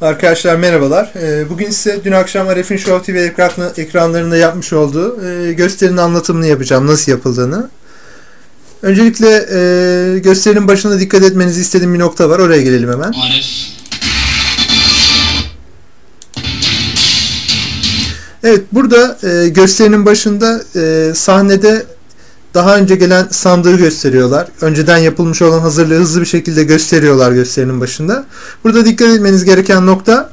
Arkadaşlar merhabalar. Ee, Bugün size dün akşam Aref'in Show TV ekran- ekranlarında yapmış olduğu e, gösterinin anlatımını yapacağım. Nasıl yapıldığını. Öncelikle e, gösterinin başında dikkat etmenizi istediğim bir nokta var. Oraya gelelim hemen. Arif. Evet burada e, gösterinin başında sahnede daha önce gelen sandığı gösteriyorlar. Önceden yapılmış olan hazırlığı hızlı bir şekilde gösteriyorlar gösterinin başında. Burada dikkat etmeniz gereken nokta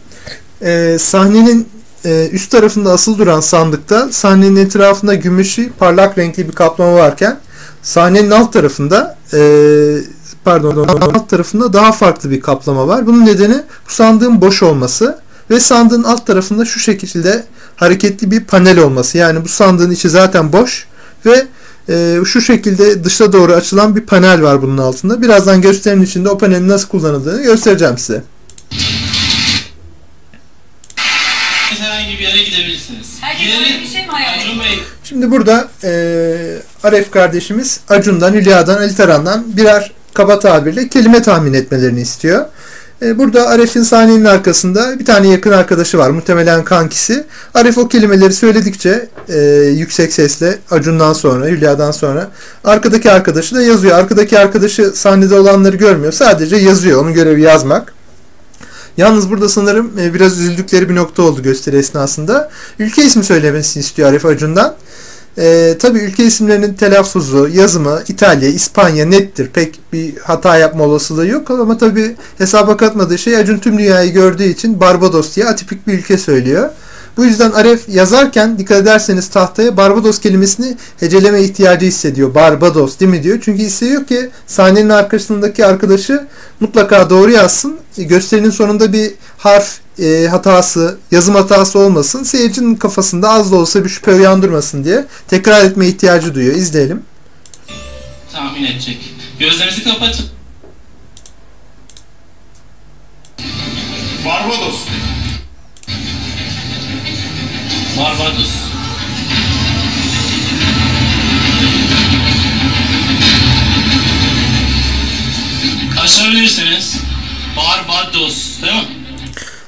e, sahnenin e, üst tarafında asıl duran sandıkta sahnenin etrafında gümüşü parlak renkli bir kaplama varken sahnenin alt tarafında e, pardon alt tarafında daha farklı bir kaplama var. Bunun nedeni bu sandığın boş olması ve sandığın alt tarafında şu şekilde hareketli bir panel olması. Yani bu sandığın içi zaten boş ve e, şu şekilde dışa doğru açılan bir panel var bunun altında. Birazdan gösterinin içinde o panelin nasıl kullanıldığını göstereceğim size. Herhangi bir yere gidebilirsiniz. Herkes Yeri- bir şey mi hayal Acun Bey, Şimdi burada e, Aref kardeşimiz Acun'dan, Hülya'dan, Ali Taran'dan birer kaba tabirle kelime tahmin etmelerini istiyor. E, burada Aref'in sahnenin arkasında bir tane yakın arkadaşı var. Muhtemelen kankisi. Aref o kelimeleri söyledikçe e, yüksek sesle Acun'dan sonra, Hülya'dan sonra arkadaki arkadaşı da yazıyor. Arkadaki arkadaşı sahnede olanları görmüyor. Sadece yazıyor. Onun görevi yazmak. Yalnız burada sanırım e, biraz üzüldükleri bir nokta oldu gösteri esnasında. Ülke ismi söylemesini istiyor Arif Acun'dan. E, tabii ülke isimlerinin telaffuzu, yazımı İtalya, İspanya nettir. Pek bir hata yapma olasılığı yok ama tabii hesaba katmadığı şey Acun tüm dünyayı gördüğü için Barbados diye atipik bir ülke söylüyor. Bu yüzden Aref yazarken dikkat ederseniz tahtaya Barbados kelimesini heceleme ihtiyacı hissediyor. Barbados değil mi diyor. Çünkü hissediyor ki sahnenin arkasındaki arkadaşı mutlaka doğru yazsın. E, Gösterinin sonunda bir harf e, hatası, yazım hatası olmasın. Seyircinin kafasında az da olsa bir şüphe uyandırmasın diye tekrar etme ihtiyacı duyuyor. İzleyelim. tahmin edecek. Gözlerinizi kapatın. Barbados. Barbados. Açabilirsiniz. Barbados, değil mi?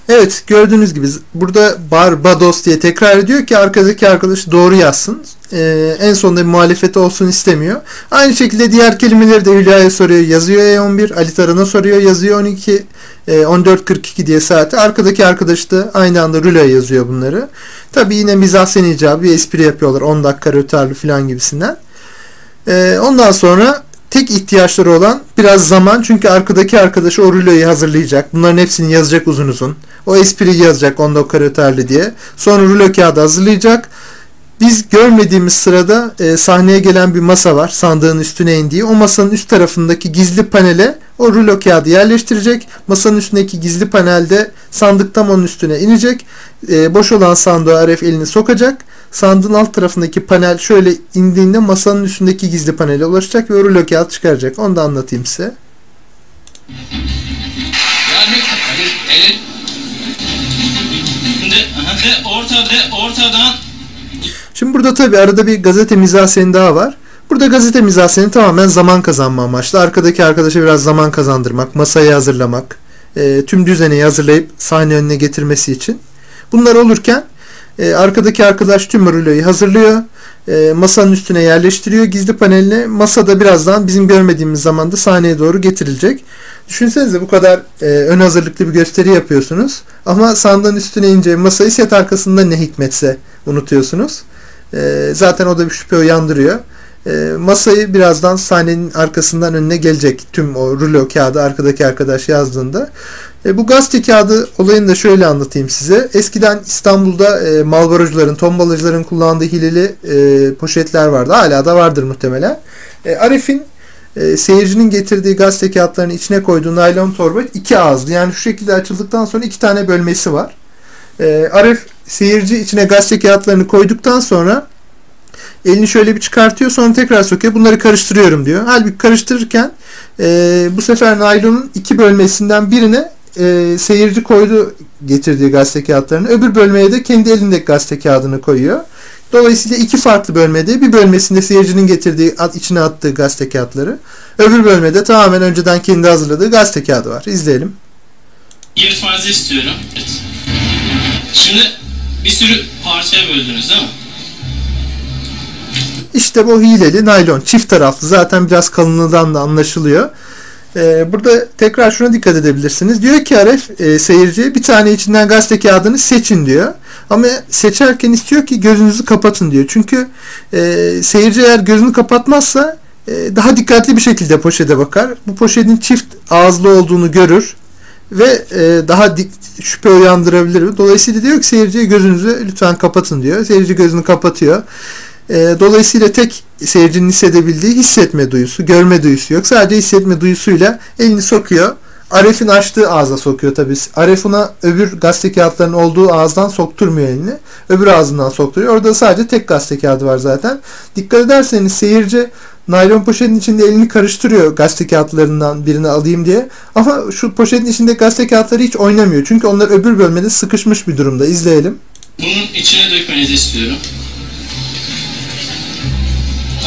Evet gördüğünüz gibi burada Barbados diye tekrar ediyor ki arkadaki arkadaş doğru yazsın. Ee, en sonunda bir muhalefeti olsun istemiyor. Aynı şekilde diğer kelimeleri de Hülya'ya soruyor yazıyor E11. Ali Taran'a soruyor yazıyor 12. E, 14.42 diye saati. Arkadaki arkadaş da aynı anda Rulo'ya yazıyor bunları. Tabi yine mizahsen icabı bir espri yapıyorlar. 10 dakika rötarlı falan gibisinden. Ee, ondan sonra tek ihtiyaçları olan biraz zaman. Çünkü arkadaki arkadaşı o ruloyu hazırlayacak. Bunların hepsini yazacak uzun uzun. O espriyi yazacak onda o karakterli diye. Sonra rulo kağıdı hazırlayacak. Biz görmediğimiz sırada e, sahneye gelen bir masa var. Sandığın üstüne indiği. O masanın üst tarafındaki gizli panele o rulo kağıdı yerleştirecek. Masanın üstündeki gizli panelde sandık tam onun üstüne inecek. E, boş olan sandığa Aref elini sokacak. Sandığın alt tarafındaki panel şöyle indiğinde masanın üstündeki gizli panele ulaşacak ve o rulo kağıt çıkaracak. Onu da anlatayım size. Hadi elin. Ortada ortadan Şimdi burada tabi arada bir gazete mizahseni daha var. Burada gazete mizahseni tamamen zaman kazanma amaçlı. Arkadaki arkadaşa biraz zaman kazandırmak, masayı hazırlamak, e, tüm düzeni hazırlayıp sahne önüne getirmesi için. Bunlar olurken e, arkadaki arkadaş tüm ruloyu hazırlıyor. E, masanın üstüne yerleştiriyor gizli paneline. Masada birazdan bizim görmediğimiz zamanda sahneye doğru getirilecek. Düşünsenize bu kadar e, ön hazırlıklı bir gösteri yapıyorsunuz. Ama sandığın üstüne ince masayı set arkasında ne hikmetse unutuyorsunuz. E, zaten o da bir şüphe uyandırıyor. E, masayı birazdan sahnenin arkasından önüne gelecek tüm o rulo kağıdı arkadaki arkadaş yazdığında. E, bu gazete kağıdı olayını da şöyle anlatayım size. Eskiden İstanbul'da e, malbarocuların, tombalacıların kullandığı hileli e, poşetler vardı. Hala da vardır muhtemelen. E, Arif'in e, seyircinin getirdiği gazete kağıtlarını içine koyduğu naylon torba iki ağızlı. Yani şu şekilde açıldıktan sonra iki tane bölmesi var. E, Arif seyirci içine gazete kağıtlarını koyduktan sonra elini şöyle bir çıkartıyor sonra tekrar sokuyor. Bunları karıştırıyorum diyor. Halbuki karıştırırken e, bu sefer naylonun iki bölmesinden birine e, seyirci koydu getirdiği gazete kağıtlarını. Öbür bölmeye de kendi elindeki gazete kağıdını koyuyor. Dolayısıyla iki farklı bölmede bir bölmesinde seyircinin getirdiği at, içine attığı gazete kağıtları. Öbür bölmede tamamen önceden kendi hazırladığı gazete kağıdı var. İzleyelim. yırtmanızı istiyorum. Evet. Şimdi bir sürü parçaya böldünüz değil mi? İşte bu hileli naylon. Çift taraflı. Zaten biraz kalınlığından da anlaşılıyor. Ee, burada tekrar şuna dikkat edebilirsiniz. Diyor ki Aref e, seyirciye bir tane içinden gazete kağıdını seçin diyor. Ama seçerken istiyor ki gözünüzü kapatın diyor. Çünkü e, seyirci eğer gözünü kapatmazsa e, daha dikkatli bir şekilde poşete bakar. Bu poşetin çift ağızlı olduğunu görür ve e, daha dik- şüphe uyandırabilir. Dolayısıyla diyor ki seyirciye gözünüzü lütfen kapatın diyor. Seyirci gözünü kapatıyor. E, dolayısıyla tek seyircinin hissedebildiği hissetme duyusu, görme duyusu yok. Sadece hissetme duyusuyla elini sokuyor. Aref'in açtığı ağza sokuyor tabii. Aref ona öbür gazete kağıtlarının olduğu ağızdan sokturmuyor elini. Öbür ağzından sokturuyor. Orada sadece tek gazete kağıdı var zaten. Dikkat ederseniz seyirci naylon poşetin içinde elini karıştırıyor gazete kağıtlarından birini alayım diye. Ama şu poşetin içinde gazete kağıtları hiç oynamıyor. Çünkü onlar öbür bölmede sıkışmış bir durumda. İzleyelim. Bunun içine dökmenizi istiyorum.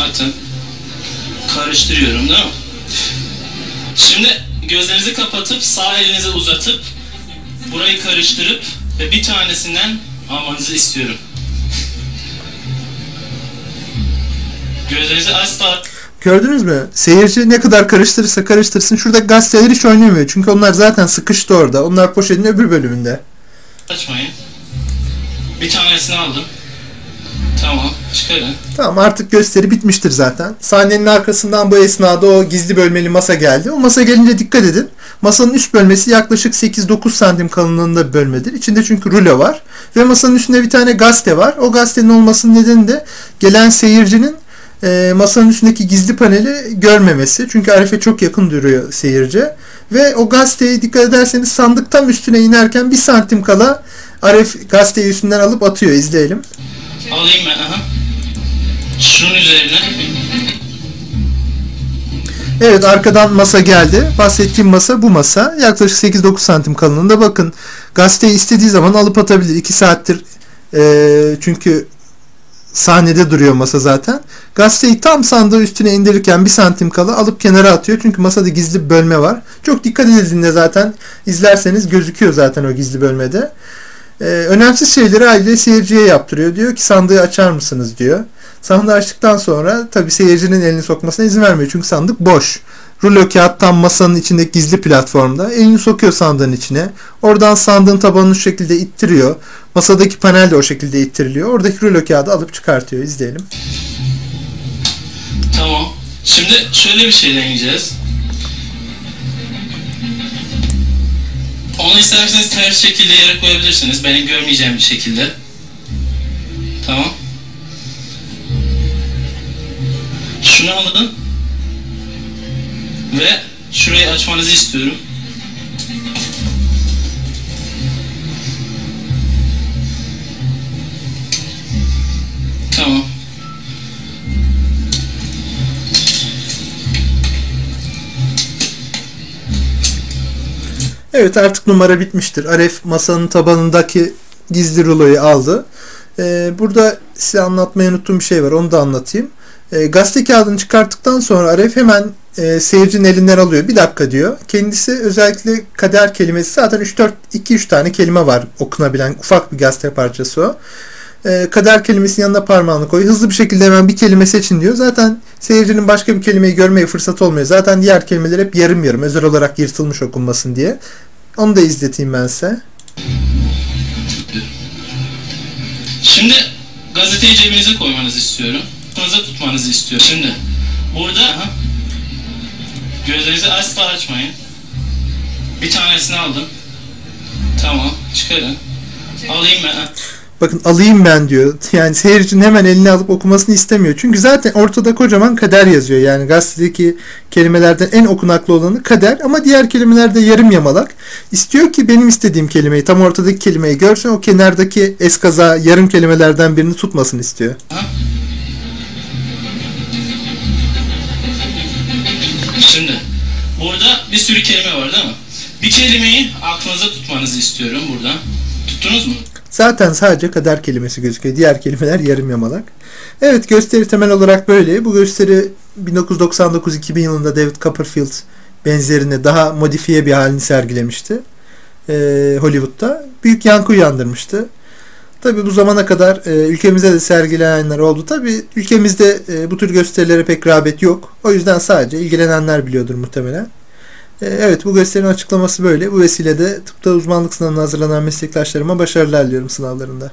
Atın. Karıştırıyorum değil mi? Şimdi gözlerinizi kapatıp sağ elinizi uzatıp burayı karıştırıp ve bir tanesinden almanızı istiyorum. Gözlerinizi asla Gördünüz mü? Seyirci ne kadar karıştırırsa karıştırsın. Şurada gazeteler hiç oynamıyor. Çünkü onlar zaten sıkıştı orada. Onlar poşetin öbür bölümünde. açmayın. Bir tanesini aldım. Tamam, çıkarın. Tamam artık gösteri bitmiştir zaten. Sahnenin arkasından bu esnada o gizli bölmeli masa geldi. O masa gelince dikkat edin. Masanın üst bölmesi yaklaşık 8-9 santim kalınlığında bir bölmedir. İçinde çünkü rulo var. Ve masanın üstünde bir tane gazete var. O gazetenin olmasının nedeni de gelen seyircinin e, masanın üstündeki gizli paneli görmemesi. Çünkü Arif'e çok yakın duruyor seyirci. Ve o gazeteyi dikkat ederseniz sandık tam üstüne inerken bir santim kala Arif gazeteyi üstünden alıp atıyor. İzleyelim. Alayım ben, aha. Şunun üzerine Evet arkadan masa geldi. Bahsettiğim masa bu masa. Yaklaşık 8-9 santim kalınlığında. Bakın gazeteyi istediği zaman alıp atabilir. 2 saattir eee, çünkü sahnede duruyor masa zaten. Gazeteyi tam sandığı üstüne indirirken bir santim kala alıp kenara atıyor. Çünkü masada gizli bölme var. Çok dikkat edildiğinde zaten izlerseniz gözüküyor zaten o gizli bölmede. Ee, önemsiz şeyleri aile seyirciye yaptırıyor. Diyor ki sandığı açar mısınız diyor. Sandığı açtıktan sonra tabi seyircinin elini sokmasına izin vermiyor. Çünkü sandık boş. Rulo kağıt tam masanın içindeki gizli platformda. Elini sokuyor sandığın içine. Oradan sandığın tabanını şu şekilde ittiriyor. Masadaki panel de o şekilde ittiriliyor. Oradaki rulo kağıdı alıp çıkartıyor. İzleyelim. Tamam. Şimdi şöyle bir şey deneyeceğiz. Onu isterseniz ters şekilde yere koyabilirsiniz. Benim görmeyeceğim bir şekilde. Tamam. Şunu alın. Ve şurayı açmanızı istiyorum. Tamam. Evet artık numara bitmiştir. Aref masanın tabanındaki gizli ruloyu aldı. Ee, burada size anlatmayı unuttuğum bir şey var. Onu da anlatayım. Ee, gazete kağıdını çıkarttıktan sonra Aref hemen e, seyircinin elinden alıyor. Bir dakika diyor. Kendisi özellikle kader kelimesi zaten 3-4 2-3 tane kelime var okunabilen ufak bir gazete parçası o. Ee, kader kelimesinin yanına parmağını koy. Hızlı bir şekilde hemen bir kelime seçin diyor. Zaten seyircinin başka bir kelimeyi görmeye fırsat olmuyor. Zaten diğer kelimeler hep yarım yarım özel olarak yırtılmış okunmasın diye. Onu da izleteyim ben size. Şimdi gazeteyi cebinize koymanızı istiyorum. Aklınıza tutmanızı istiyorum. Şimdi burada aha, gözlerinizi asla açmayın. Bir tanesini aldım. Tamam çıkarın. Alayım ben. Bakın alayım ben diyor. Yani seyircinin hemen eline alıp okumasını istemiyor. Çünkü zaten ortada kocaman kader yazıyor. Yani gazetedeki kelimelerden en okunaklı olanı kader ama diğer kelimelerde yarım yamalak. İstiyor ki benim istediğim kelimeyi tam ortadaki kelimeyi görsün o kenardaki eskaza yarım kelimelerden birini tutmasını istiyor. Şimdi burada bir sürü kelime var değil mi? Bir kelimeyi aklınıza tutmanızı istiyorum burada. Tuttunuz mu? Zaten sadece kader kelimesi gözüküyor. Diğer kelimeler yarım yamalak. Evet gösteri temel olarak böyle. Bu gösteri 1999-2000 yılında David Copperfield benzerini daha modifiye bir halini sergilemişti. e, Hollywood'da. Büyük yankı uyandırmıştı. Tabii bu zamana kadar e, ülkemizde de sergilenenler oldu. Tabii ülkemizde e, bu tür gösterilere pek rağbet yok. O yüzden sadece ilgilenenler biliyordur muhtemelen. E, evet bu gösterinin açıklaması böyle. Bu vesilede tıpta uzmanlık sınavına hazırlanan meslektaşlarıma başarılar diliyorum sınavlarında.